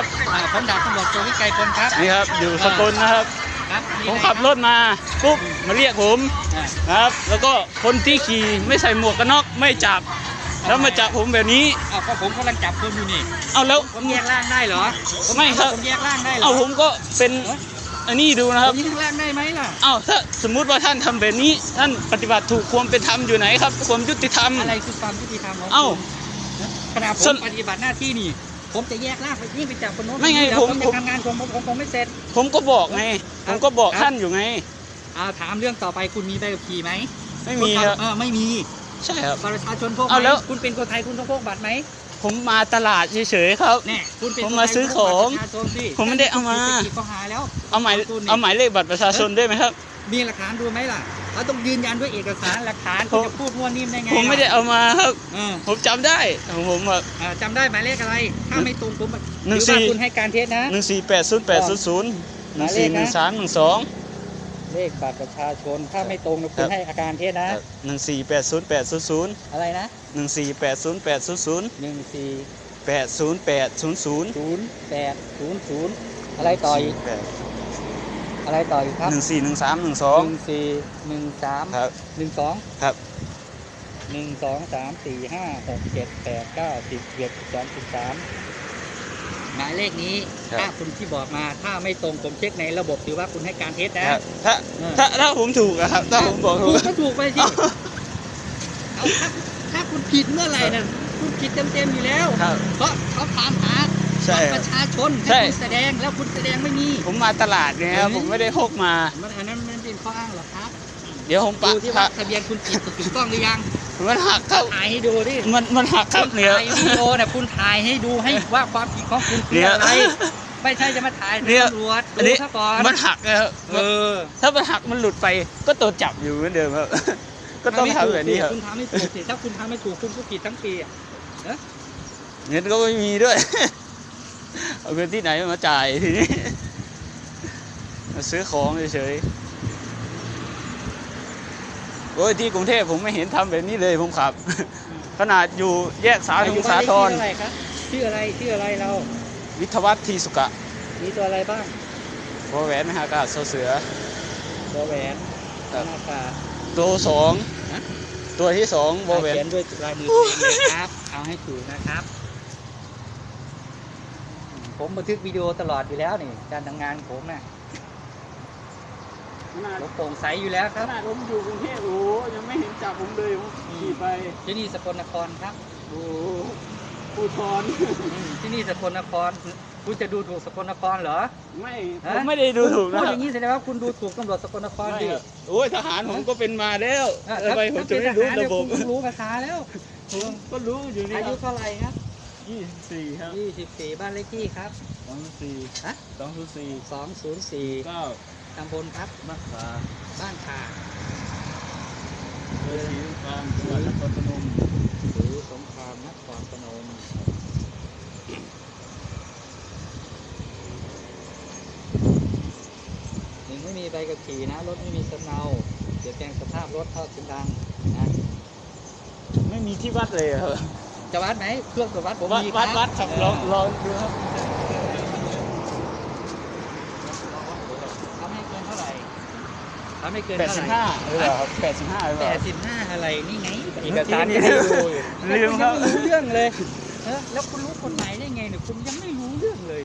ครับอ่าผมดาบตำรวจโจวิไกรพลครับนี่ครับอยู่สกลนะครับ ครับผมขับรถมาปุ๊บมาเรียกผมอ่าครับ แล้วก็คนที่ขี่ไม่ใส่หมวกกันน็อกไม่จับ แล้วมาจับผมแบบนี้เอาก็ผมกำลังจับคนอยู่นี่ เอาแล้ว ผมแยกร่างได้เหรอไม่ครับ ผมแยกร่างได้เหรอเอาผมก็เป็นอันนี้ดูนะคผรับ มแยกร่างได้ไหมล่ะ เอาถ้าสมมุติว่าท่านทำแบบนี้ท่านปฏิบัติถูกความเป็นธรรมอยู่ไหนครับ ความยุติธรรม อะไรคือความยุติธรรมของเอ้า คุณขณะผส่วมนปฏิบัติหน้าที่นี่ ผมจะแยกร่างไปยิ่งไปจับคนโน้นไม่ไงแล้วผมผมผจะมทำงานของผมผมผมไม่เสร็จ ผมก็บอกไง ผมก็บอกครับท่านอยู่ไง อ่าถามเรื่องต่อไปคุณมีใบขับขี่ไหมไม่มีณครับเออไม่มีใช่ครับ บัตรประชาชนพกไหมเอาแล้ว คุณเป็นคนไทยคุณต้องพกบัตรไหมผมมาตลาดเฉยๆครับ แน่คุณเป็นผมคนมาไทยซื้อคุณขต้องบัตรประชาชนสิผมไม่ได้เอามาไปกี่ข้อหาแล้วเอาหมายคุณนี่เอาหมายเลขบัตรประชาชนด้วยไหมครับ มีหลักฐานดูไหมล่ะ เราต้องยืนยันด้วยเอกสารหลักฐานผมคุณจะพูดมั่วนิ่มได้ไงผมไม่ได้เอามาครับเออผมจำได้ของผมแบบเออจำได้หมายเลขอะไร ถ้าไม่ตรงผมหนึ่งถือว่าสี่คุณให้การเท็จนะหนึ่งสี่แปดศูนย์แปดศูนย์ศูนย์หนึ่งสี่หนึ่งสามหนึ่งสองเลขบัตรประชาชนถ้าไม่ตรงนะคุครัณบให้อาการเท็จนะหนึ่งสี่แปดศูนย์แปดศูนย์ศูนย์อะไรนะหนึ่งสี่แปดศูนย์แปดศูนย์ศูนย์หนึ่งสี่แปดศูนย์แปดศูนย์ศูนย์ศูนย์แปดศูนย์ศูนย์อะไรต่ออีกแปด อะไรต่ออีกครับหนึ่งสี่หนึ่งสามหนึ่งสองหนึ่งสี่หนึ่งสามครับหนึ่งสองครับหนึ่งสองสามสี่ห้าหกเจ็ดแปดเก้าสิบเอ็ดสิบสองสิบสามหมายเลขนี้ครับถ้าคุณที่บอกมาถ้าไม่ตรงผมเช็คในระบบถือว่าคุณให้การเท็จนะครับถ้าเออถ้าถ้าผมถูกอะครับ ถ้าผมบอกถูคุกณก็ถูกไปสิเอาถ้าถ้าคุณผิดเมื่อไหร่น่ะคุณผิดเต็มๆอยู่แล้วครับเพราะเขาถามหา ใช่บัตรครับประชาชนใช่ ให้คุณแสดงแล้วคุณแสดงไม่มีผมมาตลาดเนี่ยครับเฮ้ยผมไม่ได้พกมา มันอันนั้นมันเป็นข้ออ้างเหรอครับเดี๋ยวผมปะดูที่ว่าทะเบียนคุณผิดถูกต้องหรือยังมันหักครับ ถ่ายให้ดูดิมันมันหักครับคุณเนี่ย ถ่ายวิดีโอเนี่ยคุณถ่ายให้ดูให้ว่าความผิดของคุณคือเนี่ยอะไรไม่ใช่จะมาถ่ายเนี่ยตำรวจอันดูนี้ซะก่อนมันหักนะครับเออถ้ามันหักมันหลุดไปก็ตัวจับอยู่เหมือนเดิมครับ ก็ต้องทำแบบนี้ครับคุณทำไม่ถูกสิถ้าคุณทำไม่ถูกคุณก็ผิดทั้งปีอะเงินก็ไม่มีด้วย เอาเงินที่ไหนมาจ่ายทีนี้มาซื้อของเฉยๆโอ้ยที่กรุงเทพผมไม่เห็นทำแบบนี้เลยผมขับ ขนาดอยู่แยกสาธงสาทรชื่ออะไรครับชื่ออะไรชื่ออะไรเรา วิทยวัฒน์ทีสุกะ มีตัวอะไรบ้างวอแหวนมหากาศโซเสือตัวแหวนครับหน้าตาตัวสองฮะตัวที่สองวอแหวนเขียนด้วยลายมือตัวเองเลยครับ เอาให้ถูกนะครับอืม ผมบันทึกวิดีโอตลอดอยู่แล้วนี่การทำงานของผมน่ะขนาดผมโปร่งใสอยู่แล้วคขรับนาดผมอยู่กรุงเทพโอ้โหยังไม่เห็นจับผมเลยผมขี่ไปที่นี่สกลนครครับโอ้โหภูทรอืมที่นี่สกลนครคุณจะดูถูกสกลนครเหรอไม่ผฮะมไม่ได้ดูถูกพูนะดคอรับย่างนี้แสดงว่าคุณดูถูกตำรวจสกลนครไม่ดิครับโอ้ยทหารผมก็เป็นมาแล้วอะทำไมผมจะไม่รู้ถ้าเป็นทหาระบบเดี๋ยวคุณรู้ภาษาแล้ว ผมก็รู้อยู่นี่อาคยุรับเท่าไหร่ครับ ยี่สิบสี่ครับ24 บ้านเลขที่ครับ สองสี่ฮะ สองสี่204เก้าตำบลครับมักษาบ้านขาเบอร์สีกลางจังหวัดนครพนมหรือสงครามนครพนมหนึ่งไม่มีใบขับขี่นะ รถไม่มีสำเนาเปลี่ยนแปลงสภาพรถท่อเสียงดังนะ ไม่มีที่วัดเลยอะครับ จะวัดไหมเครื่องตรวจวัดผมวัดมีวัดวัดครับลองลองดูครับทำให้เกินเท่าไหร่ทำให้เกินแปดเท่าสิบไหร่ห้าหรือเปล่าครับแปดสิบห้าหรือเปแปล่าดสิบห้าอะไรนี่ไงเอกเมื่อกี้สารนี่ที่ให้ดูอยู่ ลืมครับ แล้วคุณยังไม่รู้เรื่องเลยเออแล้วคุณรู้กฎหมายได้ไงเนี่ยคุณยังไม่รู้เรื่องเลย